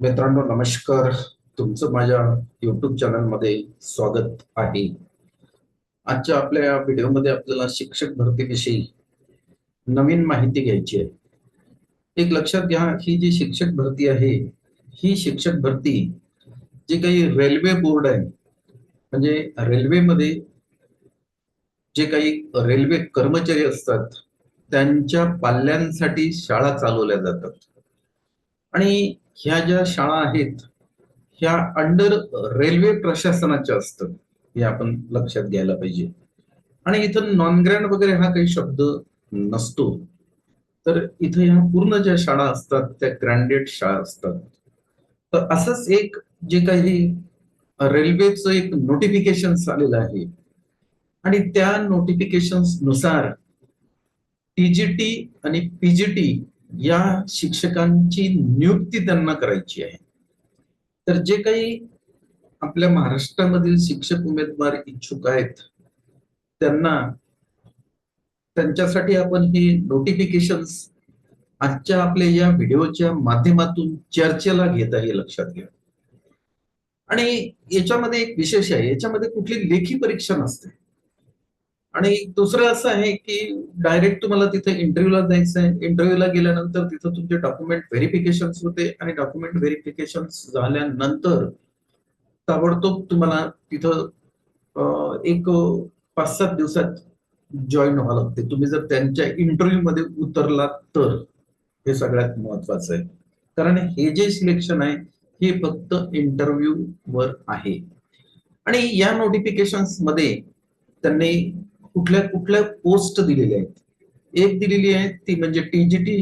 मित्रांनो नमस्कार. तुमचं माझ्या युट्यूब चॅनलमध्ये स्वागत आहे. आजच्या आपल्या या व्हिडिओमध्ये आपल्याला शिक्षक भरतीविषयी नवीन माहिती घ्यायची आहे. एक लक्षात घ्या ही जी शिक्षक भरती आहे ही शिक्षक भरती जी काही रेल्वे बोर्ड आहे म्हणजे रेल्वेमध्ये जे काही रेल्वे कर्मचारी असतात त्यांच्या पाल्यांसाठी शाळा चालवल्या जातात. आणि ह्या ज्या शाळा आहेत ह्या अंडर रेल्वे प्रशासनाच्या असतात हे आपण लक्षात घ्यायला पाहिजे. आणि इथं नॉन ग्रँड वगैरे हा काही शब्द नसतो. तर इथं ह्या पूर्ण ज्या शाळा असतात त्या ग्रँडेड शाळा असतात. तर असंच एक जे काही रेल्वेचं एक नोटिफिकेशन आलेलं आहे. आणि त्या नोटिफिकेशननुसार टीजीटी आणि पीजीटी या शिक्षकांची नियुक्ती त्यांना करायची आहे. तर जे काही आपल्या महाराष्ट्रामधील शिक्षक उमेदवार इच्छुक आहेत त्यांना त्यांच्यासाठी आपण हे नोटिफिकेशन आजच्या आपल्या या व्हिडिओच्या माध्यमातून चर्चेला घेत आहे लक्षात घ्या. आणि याच्यामध्ये एक विशेष आहे याच्यामध्ये कुठली लेखी परीक्षा नसते. आणि दुसरं असं आहे की डायरेक्ट तुम्हाला तिथे इंटरव्ह्यूला जायचं आहे. इंटरव्ह्यूला गेल्यानंतर तिथं तुमचे डॉक्युमेंट व्हेरिफिकेशन होते आणि डॉक्युमेंट व्हेरिफिकेशन झाल्यानंतर ताबडतोब तुम्हाला तिथं एक पाच सात दिवसात जॉईन व्हावं लागते. तुम्ही जर त्यांच्या इंटरव्ह्यू मध्ये उतरलात तर हे सगळ्यात महत्वाचं आहे. कारण हे जे सिलेक्शन आहे हे फक्त इंटरव्ह्यू वर आहे. आणि या नोटिफिकेशनमध्ये त्यांनी कुठल्या कुठल्या पोस्ट दिलेल्या आहेत? एक दिलेली आहे ती म्हणजे टीजीटी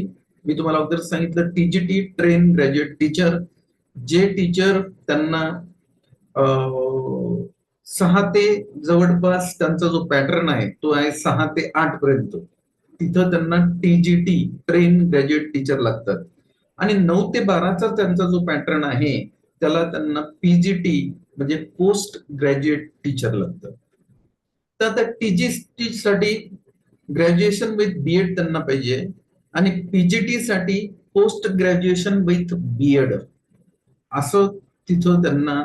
मी तुम्हाला अगोदर सांगितलं टीजीटी ट्रेन ग्रॅज्युएट टीचर जे टीचर त्यांना सहा ते जवळपास त्यांचा जो पॅटर्न आहे तो आहे सहा ते आठ पर्यंत. तिथं त्यांना टीजीटी ट्रेन ग्रॅज्युएट टीचर लागतात. आणि नऊ ते बाराचा त्यांचा जो पॅटर्न आहे त्याला त्यांना पीजीटी म्हणजे पोस्ट ग्रॅज्युएट टीचर लागतात. तर आता टीजी साठी ग्रॅज्युएशन विथ बीएड त्यांना पाहिजे. आणि पीजीटी साठी पोस्ट ग्रॅज्युएशन विथ बीएड असं तिथं त्यांना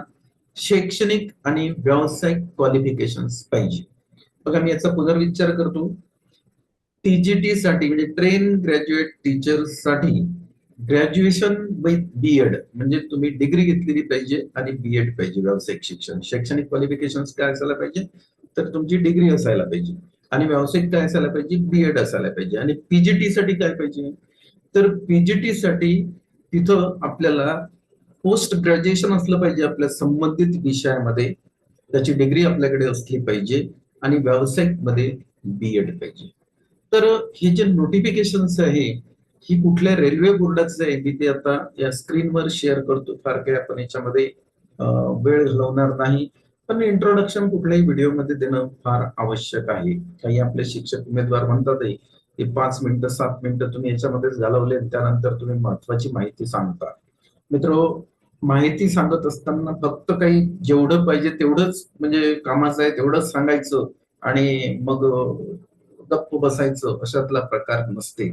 शैक्षणिक आणि व्यावसायिक क्वालिफिकेशन पाहिजे. बघा मी याचा पुनर्विचार करतो. टीजीटी साठी म्हणजे ट्रेन ग्रॅज्युएट टीचरसाठी ग्रॅज्युएशन विथ बीएड म्हणजे तुम्ही डिग्री घेतलेली पाहिजे आणि बीएड पाहिजे व्यावसायिक शिक्षण. शैक्षणिक क्वालिफिकेशन काय असायला पाहिजे? तर तुमची डिग्री असायला पाहिजे. आणि व्यावसायिक काय असायला पाहिजे? बीएड असायला पाहिजे. आणि पीजीटी साठी काय पाहिजे? तर पीजीटी साठी तिथं आपल्याला पोस्ट ग्रॅज्युएशन असलं पाहिजे आपल्या संबंधित विषयामध्ये. त्याची डिग्री आपल्याकडे असली पाहिजे. आणि व्यावसायिकमध्ये बीएड पाहिजे. तर हे जे नोटिफिकेशन आहे ही कुठल्या रेल्वे बोर्डाचं आहे मी ते आता या स्क्रीनवर शेअर करतो. फार काही आपण याच्यामध्ये वेळ घालवणार नाही. पण इंट्रोडक्शन कुठल्याही व्हिडिओमध्ये देणं फार आवश्यक आहे. काही आपले शिक्षक उमेदवार म्हणतात की पाच मिनिटं सात मिनिटं तुम्ही याच्यामध्येच घालवले त्यानंतर तुम्ही महत्वाची माहिती सांगता. मित्र माहिती सांगत असताना फक्त काही जेवढं पाहिजे तेवढंच म्हणजे कामाचं आहे तेवढंच सांगायचं आणि मग गप्प बसायचं अशातला प्रकार नसते.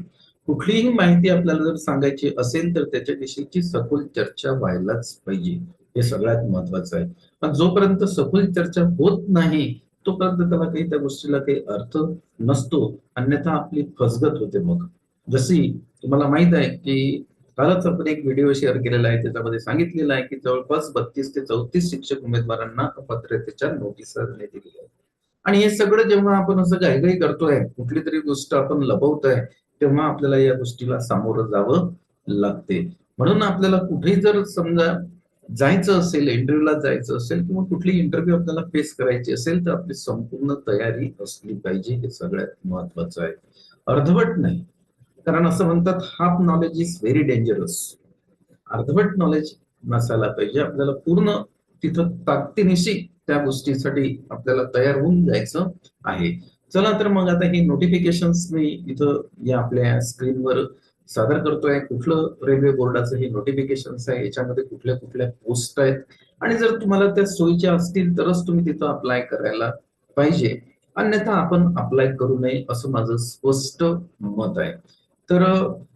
कुठलीही माहिती आपल्याला जर सांगायची असेल तर त्याच्याविषयीची सखोल चर्चा व्हायलाच पाहिजे. हे सगळ्यात महत्वाचं आहे. पण जोपर्यंत सखोल चर्चा होत नाही तोपर्यंत त्याला काही त्या गोष्टीला काही अर्थ नसतो. अन्यथा आपली फसगत होते मग. जशी तुम्हाला माहीत आहे की कालच आपण एक व्हिडिओ शेअर केलेला आहे त्याच्यामध्ये सांगितलेलं आहे की जवळपास बत्तीस ते चौतीस शिक्षक उमेदवारांना अपात्रतेच्या नोटीस दिली दिलेल्या आहेत. आणि हे सगळं जेव्हा आपण असं घाईघाई करतोय कुठली तरी गोष्ट आपण लपवतोय तेव्हा आपल्याला या गोष्टीला सामोरं जावं लागते. म्हणून आपल्याला कुठेही जर समजा जायचं असेल इंटरव्ह्यूला जायचं असेल किंवा कुठली इंटरव्ह्यू आपल्याला फेस करायची असेल तर आपली संपूर्ण तयारी असली पाहिजे. हे सगळ्यात महत्वाचं आहे. अर्धवट नाही. कारण असं म्हणतात half knowledge is very dangerous अर्धवट नॉलेज नसायला पाहिजे. आपल्याला पूर्ण तिथं ताकदीनिशी त्या गोष्टीसाठी आपल्याला तयार होऊन जायचं आहे. चला तर मग आता हे नोटिफिकेशन मी इथं या आपल्या स्क्रीनवर सादर करतोय. कुठलं रेल्वे बोर्डाचं हे नोटिफिकेशन आहे याच्यामध्ये कुठल्या कुठल्या पोस्ट आहेत? आणि जर तुम्हाला त्या सोयीच्या असतील तरच तुम्ही तिथं अप्लाय करायला पाहिजे. अन्यथा आपण अप्लाय करू नये असं माझं स्पष्ट मत आहे. तर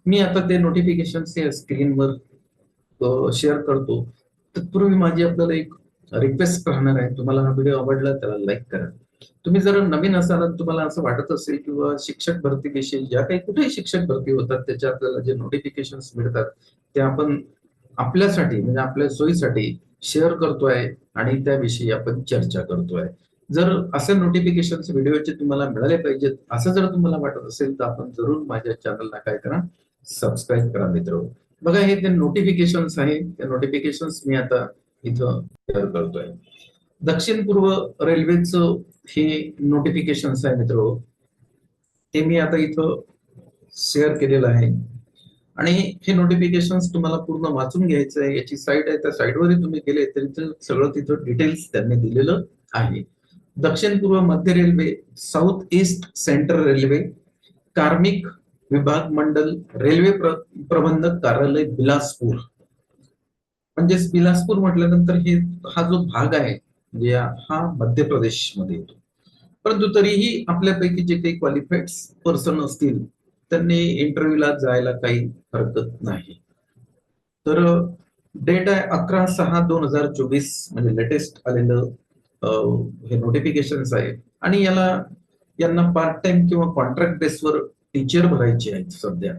मी आता ते नोटिफिकेशन स्क्रीनवर शेअर करतो. तत्पूर्वी माझी आपल्याला एक रिक्वेस्ट राहणार आहे. तुम्हाला हा व्हिडिओ आवडला त्याला लाईक करा. तुम्ही जर नवीन असाल तुम्हाला असं वाटत असेल किंवा शिक्षक भरतीविषयी ज्या काही कुठेही शिक्षक भरती होतात त्याच्या आपल्याला जे नोटिफिकेशन मिळतात ते आपण आपल्यासाठी म्हणजे आपल्या सोयीसाठी शेअर करतोय आणि त्याविषयी आपण चर्चा करतोय. जर असे नोटिफिकेशन व्हिडिओचे तुम्हाला मिळाले पाहिजेत असं जर तुम्हाला वाटत असेल तर आपण जरूर माझ्या चॅनलला काय करा सबस्क्राईब करा मित्र. बघा हे ते नोटिफिकेशन आहे त्या नोटिफिकेशन मी आता इथं शेअर करतोय. दक्षिण पूर्व रेल्वेचं हे नोटिफिकेशन आहे मित्र. ते मी आता इथं शेअर केलेलं आहे. आणि हे नोटिफिकेशन तुम्हाला पूर्ण वाचून घ्यायचं आहे. याची साईट आहे. त्या साईटवरही तुम्ही गेले तरी सगळं तिथं डिटेल्स त्यांनी दिलेलं आहे. दक्षिण पूर्व मध्य railway south east central railway कार्मिक विभाग मंडल रेल्वे प्रबंधक कार्यालय बिलासपूर. म्हणजेच बिलासपूर म्हटल्यानंतर हे हा जो भाग आहे म्हणजे हा मध्य प्रदेशमध्ये येतो. परंतु तरीही आपल्यापैकी जे काही क्वालिफाईड पर्सन असतील त्यांनी इंटरव्ह्यूला जायला काही हरकत नाही. तर डेट आहे अकरा सहा दोन हजार चोवीस म्हणजे लेटेस्ट आलेलं हे नोटिफिकेशन आहे. आणि याला यांना पार्ट टाइम किंवा कॉन्ट्रॅक्ट बेसवर टीचर भरायचे आहेत सध्या.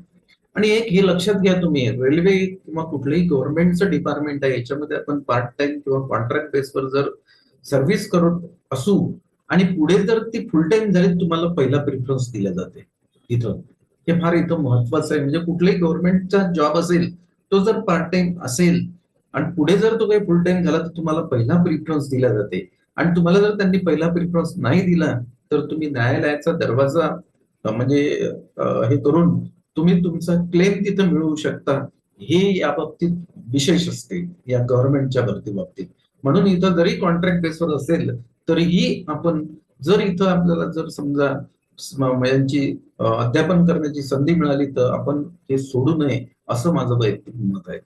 आणि एक हे लक्षात घ्या तुम्ही रेल्वे किंवा कुठलंही गव्हर्नमेंटचं डिपार्टमेंट आहे याच्यामध्ये आपण पार्ट टाइम किंवा कॉन्ट्रॅक्ट बेसवर जर सर्व्हिस करत असू आणि पुढे जर ती फुल टाइम झाली तुम्हाला पहिला प्रिफरन्स दिला जाते. इथं. हे फार इथं महत्वाचं आहे. म्हणजे कुठलाही गव्हर्नमेंटचा जॉब असेल तो जर पार्ट टाइम असेल आणि पुढे जर तो काही फुल टाइम झाला तर तुम्हाला पहिला प्रिफरन्स दिला जाते. आणि तुम्हाला जर त्यांनी पहिला प्रिफरन्स नाही दिला तर तुम्ही न्यायालयाचा दरवाजा म्हणजे हे करून तुम्ही तुमचा क्लेम तिथं मिळवू शकता. हे या बाबतीत विशेष असते. या गव्हर्नमेंटच्या भरती बाबतीत. म्हणून इथं जरी कॉन्ट्रॅक्ट बेसवर असेल तरीही आपण जर इथं आपल्याला जर समजा यांची अध्यापन करण्याची संधी मिळाली तर आपण हे सोडू नये असं माझं वैयक्तिक मत आहे.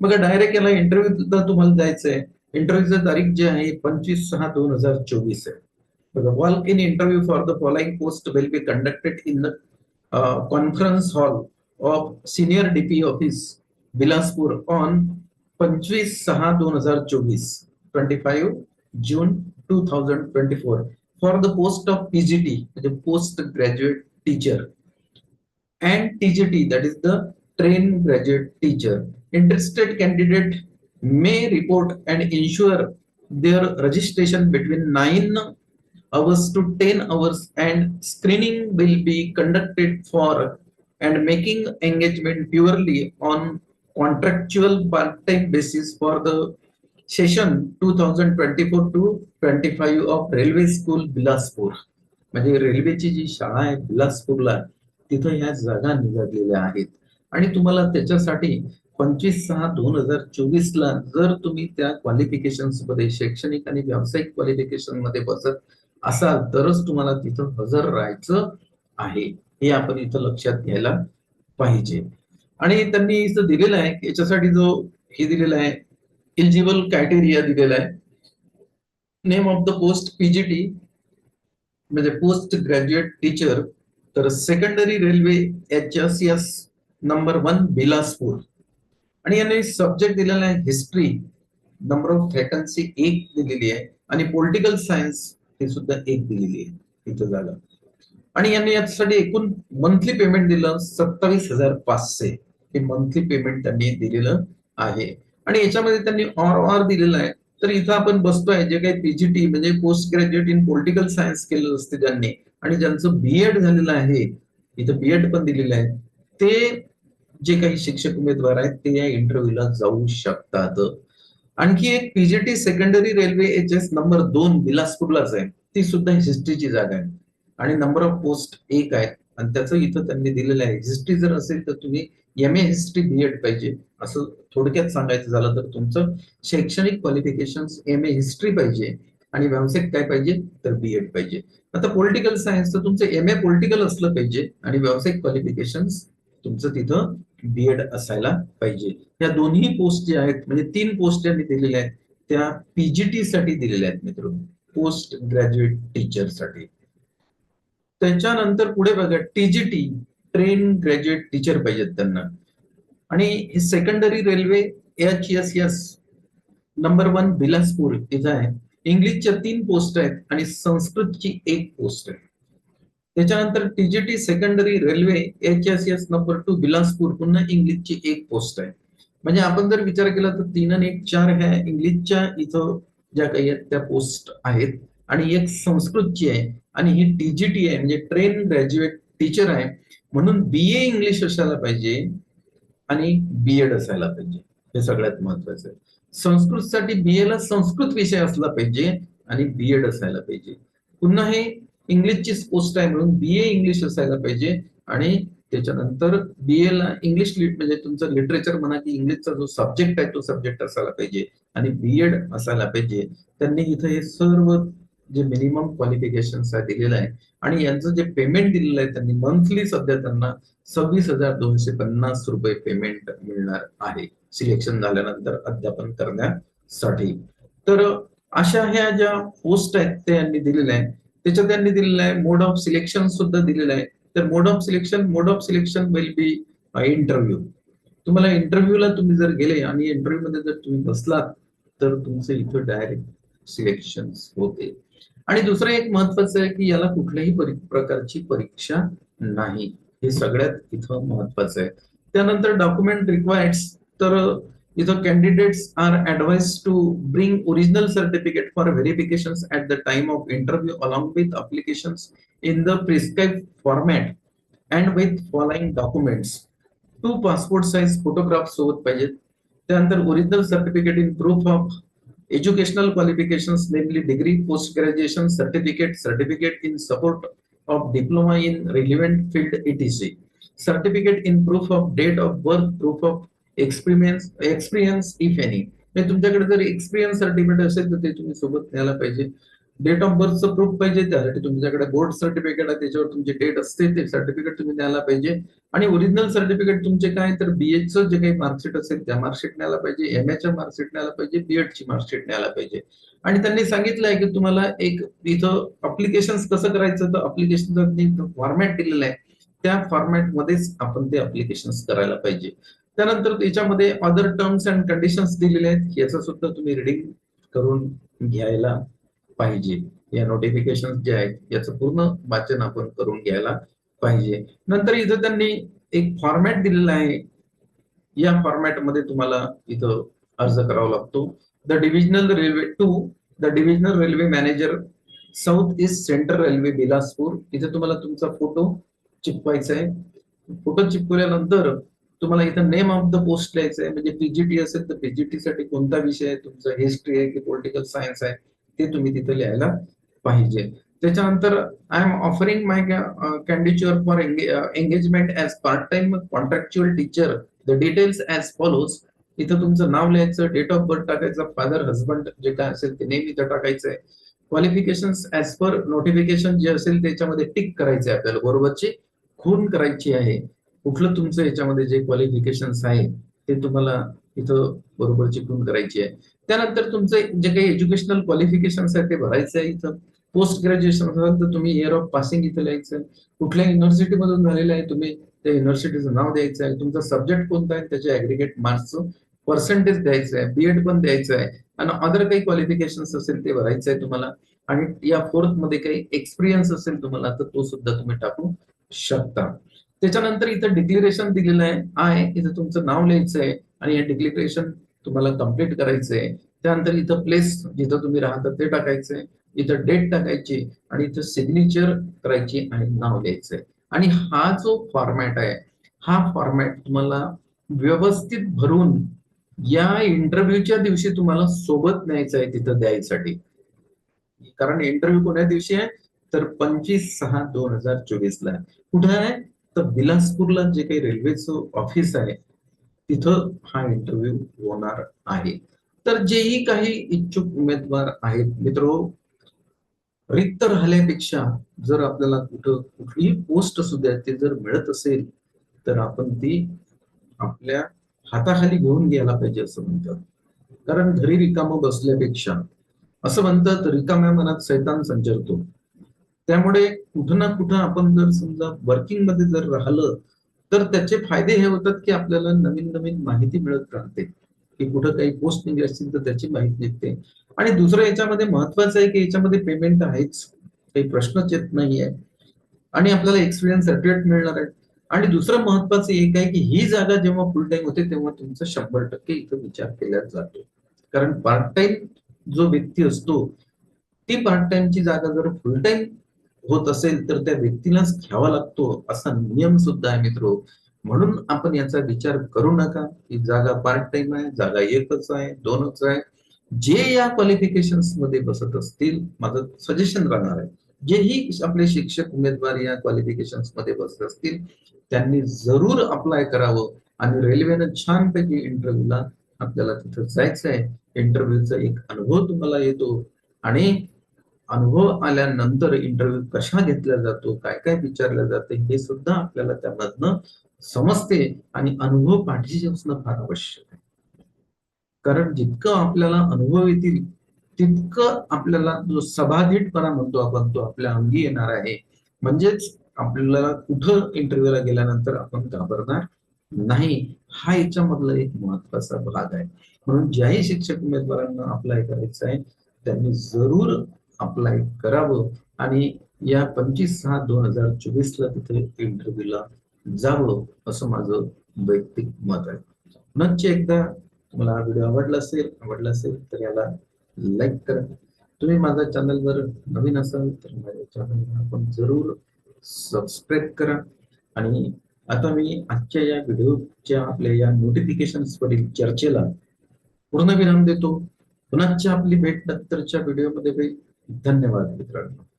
बघा डायरेक्ट याला इंटरव्ह्यू सुद्धा तुम्हाला जायचंय. इंटरव्ह्यूची तारीख जी आहे पंचवीस सहा दोन हजार चोवीस आहे. Walk in interview for the following post will be conducted in the conference hall of senior DP office Bilaspur on पंचवीस सहा दोन हजार चोवीस. 25 June 2024 for the post of PGT, the postgraduate teacher and TGT that is the trained graduate teacher. Interested candidate may report and ensure their registration between 9 hours to 10 hours and screening will be conducted for and making engagement purely on contractual part-time basis for the session two thousand twenty four to twenty five of railway school Bilaspur. म्हणजे रेल्वेची जी शाळा आहे बिलासपूरला तिथं ह्या जागा निघालेल्या आहेत. आणि तुम्हाला त्याच्यासाठी पंचवीस सहा दोन हजार चोवीस ला जर तुम्ही त्या क्वालिफिकेशनमध्ये शैक्षणिक आणि व्यावसायिक क्वालिफिकेशनमध्ये बसत असाल तरच तुम्हाला तिथं हजर राहायचं आहे. हे आपण इथं लक्षात घ्यायला पाहिजे. आणि त्यांनी इथं दिलेलं आहे याच्यासाठी जो हे दिलेला आहे एलिजिबल क्रायटेरिया दिलेला आहे. Name of the post PGT म्हणजे पोस्ट ग्रॅज्युएट टीचर तर secondary railway H S S number one Bilaspur. आणि यांनी सब्जेक्ट दिलेला आहे हिस्ट्री नंबर ऑफ व्हॅकन्सी एक दिलेली आहे आणि पॉलिटिकल सायन्स हे सुद्धा एक दिलेली आहे इथं जागा आणि यांनी याच्यासाठी एकूण मंथली पेमेंट दिलं सत्तावीस हजार पाचशे. हे मंथली पेमेंट त्यांनी दिलेलं आहे. आणि याच्यामध्ये त्यांनी ऑर ऑर दिलेलं आहे. तर इथं आपण बसतोय जे काही पीजीटी म्हणजे post graduate in political science केलेलं असते ज्यांनी. आणि ज्यांचं बीएड झालेलं आहे इथं बीएड पण दिलेलं आहे. ते जे काही शिक्षक उमेदवार आहेत ते या इंटरव्ह्यूला जाऊ शकतात. आणखी एक PGT secondary railway H S number दोन बिलासपूरलाच आहे. ती सुद्धा हिस्ट्रीची जागा आहे. आणि नंबर ऑफ पोस्ट एक आहे आणि त्याचं इथं त्यांनी दिलेलं आहे. हिस्ट्री जर असेल तर तुम्ही एम ए हिस्ट्री बीएड पाहिजे. असं थोडक्यात सांगायचं झालं तर तुमचं शैक्षणिक क्वालिफिकेशन एम ए हिस्ट्री पाहिजे आणि व्यावसायिक काय पाहिजे? तर बीएड पाहिजे. आता पॉलिटिकल सायन्स तर तुमचं एम ए पॉलिटिकल असलं पाहिजे आणि व्यावसायिक क्वालिफिकेशन तुमचं तिथं बीएड असायला पाहिजे. या दोन्ही पोस्ट ज्या आहेत म्हणजे तीन पोस्ट ज्यांनी दिलेल्या आहेत त्या पीजीटी साठी दिलेल्या आहेत मित्र पोस्ट ग्रॅज्युएट टीचरसाठी. त्याच्यानंतर पुढे बघा टीजीटी ट्रेन ग्रॅज्युएट टीचर पाहिजेत त्यांना. आणि ही secondary railway H S S number one Bilaspur इथं आहे. इंग्लिशच्या तीन पोस्ट आहेत आणि संस्कृतची एक पोस्ट आहे. त्याच्यानंतर TGT secondary railway H S S number two Bilaspur पुन्हा इंग्लिशची एक पोस्ट आहे. म्हणजे आपण जर विचार केला तर तीन आणि एक चार ह्या इंग्लिशच्या इथं ज्या काही आहेत त्या पोस्ट आहेत. आणि एक संस्कृतची आहे आणि ही टीजीटी आहे म्हणजे ट्रेन ग्रॅज्युएट टीचर आहे. म्हणून बी ए इंग्लिश असायला पाहिजे. आणि बीएड असायला पाहिजे. हे सगळ्यात महत्वाचं आहे. संस्कृतसाठी बी ला संस्कृत विषय असला पाहिजे आणि बीएड असायला पाहिजे. पुन्हा हे इंग्लिशची पोस्ट आहे म्हणून बी ए इंग्लिश असायला पाहिजे आणि त्याच्यानंतर बी ला इंग्लिश म्हणजे तुमचं लिटरेचर म्हणा की इंग्लिशचा जो सब्जेक्ट आहे तो सब्जेक्ट असायला पाहिजे आणि बीएड असायला पाहिजे. त्यांनी इथं हे सर्व जे मिनिमम क्वालिफिकेशन दिलेलं आहे. आणि यांचं जे पेमेंट दिलेलं आहे त्यांनी मंथली सध्या त्यांना सव्वीस हजार दोनशे पन्नास रुपये पेमेंट मिळणार आहे. सिलेक्शन झाल्यानंतर अध्यापन करण्यासाठी. तर अशा ह्या ज्या पोस्ट आहेत ते यांनी दिलेल्या आहेत. त्याच्यात त्यांनी दिलेलं आहे मोड ऑफ सिलेक्शन सुद्धा दिलेलं आहे. तर mode of selection mode of selection will be interview तुम्हाला इंटरव्ह्यूला तुम्ही जर गेले आणि इंटरव्ह्यू मध्ये जर तुम्ही बसलात तर तुमचं इथं डायरेक्ट सिलेक्शन होते. आणि दुसरं एक महत्वाचं आहे की याला कुठल्याही प्रकारची परीक्षा नाही. हे सगळ्यात इथं महत्वाचं आहे. त्यानंतर डॉक्युमेंट रिक्वायर्ड तर इथं candidates are advised to bring original certificate for verification at the time of interview along with application in the prescribed format and with following documents two passport size photograph सोबत पाहिजेत. त्यानंतर original certificate in proof of educational qualifications, namely degree, post-graduation certificate, certificate in support of diploma in relevant field etc. Certificate in proof of date of birth, proof of experience, experience if any. तुमच्याकडे जर experience certificate असेल तर ते तुम्ही सोबत न्यायला पाहिजे date of बर्थचं proof पाहिजे त्यासाठी तुमच्याकडे बोर्ड सर्टिफिकेट आहे त्याच्यावर तुमची डेट असते ते सर्टिफिकेट तुम्ही द्यायला पाहिजे. आणि ओरिजिनल सर्टिफिकेट तुमचे काय तर बीएचं जे काही मार्कशीट असेल त्या मार्कशीट न्यायला पाहिजे. एम एच्या मार्कशीट न्यायला पाहिजे. बीएडची मार्कशीट न्यायला पाहिजे. आणि त्यांनी सांगितलं आहे की तुम्हाला एक इथं अप्लिकेशन कसं करायचं तर अप्लिकेशनचा फॉर्मॅट दिलेला आहे. त्या फॉर्मॅटमध्येच आपण ते अप्लिकेशन करायला पाहिजे. त्यानंतर त्याच्यामध्ये अदर टर्म्स अँड कंडिशन्स दिलेले आहेत. याचं सुद्धा तुम्ही रिडिंग करून घ्यायला पाहिजे. या नोटिफिकेशन जे आहेत याचं पूर्ण वाचन आपण करून घ्यायला पाहिजे. नंतर इथं त्यांनी एक फॉर्मॅट दिलेला आहे. या फॉर्मॅटमध्ये तुम्हाला इथं अर्ज करावा लागतो. The divisional railway to the divisional railway manager south east central railway Bilaspur इथे तुम्हाला तुमचा फोटो चिपवायचा आहे. फोटो चिपकवल्यानंतर तुम्हाला इथं नेम ऑफ द पोस्ट लिहायचं आहे. म्हणजे पीजीटी असेल तर पीजीटी साठी कोणता विषय आहे? तुमचा हिस्ट्री आहे की पॉलिटिकल सायन्स आहे? ते तुम्ही तिथे लिहायला पाहिजे. त्याच्यानंतर I am offering my candidature for engagement as part time contractual teacher the details as follows इथं तुमचं नाव लिहायचं डेट ऑफ बर्थ टाकायचं फादर हजबंड जे काय असेल ते नेहमी इथं टाकायचंय. क्वालिफिकेशन ऍज पर नोटिफिकेशन जे असेल त्याच्यामध्ये टिक करायचे आपल्याला बरोबरची खून करायची आहे. कुठलं तुमचं याच्यामध्ये जे क्वालिफिकेशन आहे ते तुम्हाला इथं बरोबरची खून करायची आहे. त्यानंतर तुमचे जे काही एज्युकेशनल क्वालिफिकेशन आहे ते भरायचं आहे इथं. पोस्ट ग्रॅज्युएशन असाल तर तुम्ही इयर ऑफ पासिंग इथं लिहायचं कुठल्या युनिव्हर्सिटी मधून झालेलं आहे तुम्ही त्या युनिव्हर्सिटीचं नाव द्यायचं आहे. तुमचा सब्जेक्ट कोणता आहे? त्याच्या ऍग्रिगेट मार्क्सचं पर्सेंटेज द्यायचं आहे. बीएड पण द्यायचं आहे. आणि अदर काही क्वालिफिकेशन असेल ते भरायचं आहे तुम्हाला. आणि या फोर्थमध्ये काही एक्सपिरियन्स असेल तुम्हाला तर तो सुद्धा तुम्ही टाकू शकता. त्याच्यानंतर इथं डिक्लेरेशन दिलेलं आहे. आय इथं तुमचं नाव लिहायचं आहे. आणि हे डिक्लेरेशन तुम्हाला कंप्लीट करायचंय त्यानंतर इथं प्लेस जिथं तुम्ही राहता ते टाकायचंय इथं डेट टाकायची आणि इथं सिग्नेचर करायची आणि नाव द्यायचंय आणि हा जो फॉर्मॅट आहे हा फॉर्मॅट तुम्हाला व्यवस्थित भरून या इंटरव्ह्यूच्या दिवशी तुम्हाला सोबत न्यायचं आहे तिथं द्यायसाठी. कारण इंटरव्ह्यू कोणत्या दिवशी आहे? तर पंचवीस सहा दोन हजार चोवीस ला. आहे कुठे आहे? तर बिलासपूरला जे काही रेल्वेचं ऑफिस आहे तिथं हा इंटरव्ह्यू होणार आहे. तर जेही काही इच्छुक उमेदवार आहेत मित्र रिक्त राहिल्यापेक्षा जर आपल्याला कुठं कुठलीही पोस्ट सुद्धा ते जर मिळत असेल तर आपण ती आपल्या हाताखाली घेऊन घ्यायला पाहिजे असं म्हणतात. कारण घरी रिकाम बसल्यापेक्षा असं म्हणतात रिकाम्या मनात सैतान संचरतो. त्यामुळे कुठं ना कुठं आपण जर समजा वर्किंगमध्ये जर राहिलं तर त्याचे फायदे हे होतात की आपल्याला नवीन नवीन माहिती मिळत राहते. की कुठं काही पोस्ट निघली असतील तर त्याची माहिती निघते. आणि दुसरं याच्यामध्ये महत्वाचं आहे की याच्यामध्ये पेमेंट आहेच काही प्रश्नच येत नाहीये. आणि आपल्याला एक्सपिरियन्स सर्टिफिकेट मिळणार आहे. आणि दुसरं महत्वाचं एक आहे की ही जागा जेव्हा फुल टाइम होते तेव्हा तुमचा शंभर टक्के इथं विचार केला जातो. कारण पार्ट टाइम जो व्यक्ती असतो ती पार्ट टाइमची जागा जर फुल टाइम होत असेल तर त्या व्यक्तीलाच घ्यावा लागतो असा नियम सुद्धा आहे मित्र. म्हणून आपण याचा विचार करू नका. की जागा पार्ट टाइम आहे जागा एकच आहे दोनच आहे. जे या क्वालिफिकेशनमध्ये बसत असतील माझं सजेशन राहणार आहे. जेही आपले शिक्षक उमेदवार या क्वालिफिकेशनमध्ये बसत असतील त्यांनी जरूर अप्लाय करावं आणि रेल्वेनं छानपैकी इंटरव्ह्यूला आपल्याला तिथं जायचं आहे इंटरव्ह्यूचा एक अनुभव तुम्हाला येतो. आणि अनुभव आल्यानंतर इंटरव्ह्यू कशा घेतला जातो काय काय विचारलं जातं हे सुद्धा आपल्याला त्यामधनं समजते आणि अनुभव पाठीशी असणं फार आवश्यक आहे. कारण जितकं आपल्याला अनुभव येतील तितकं आपल्याला जो सभाधीटपणा म्हणतो आपण तो आपल्या अंगी येणार आहे. म्हणजेच आपल्याला कुठं इंटरव्ह्यूला गेल्यानंतर आपण घाबरणार नाही. हा याच्यामधला एक महत्त्वाचा भाग आहे. म्हणून ज्याही शिक्षक उमेदवारांना अप्लाय करायचं आहे त्यांनी जरूर अप्लाय करावं. आणि या पंचवीस सहा दोन हजार चोवीस ला तिथे इंटरव्ह्यूला जावं असं माझं वैयक्तिक मत आहे. पुनश्च एकदा तुम्हाला हा व्हिडिओ आवडला असेल आवडला असेल तर याला लाईक करा. तुम्ही माझ्या चॅनलवर नवीन असाल तर माझ्या चॅनलला आपण जरूर सबस्क्राईब करा. आणि आता मी आजच्या या व्हिडिओच्या आपल्या या नोटिफिकेशन्सवरील चर्चेला पूर्ण विराम देतो. पुन्हा आपली भेट नंतरच्या व्हिडिओमध्ये होईल. धन्यवाद मित्रांनो.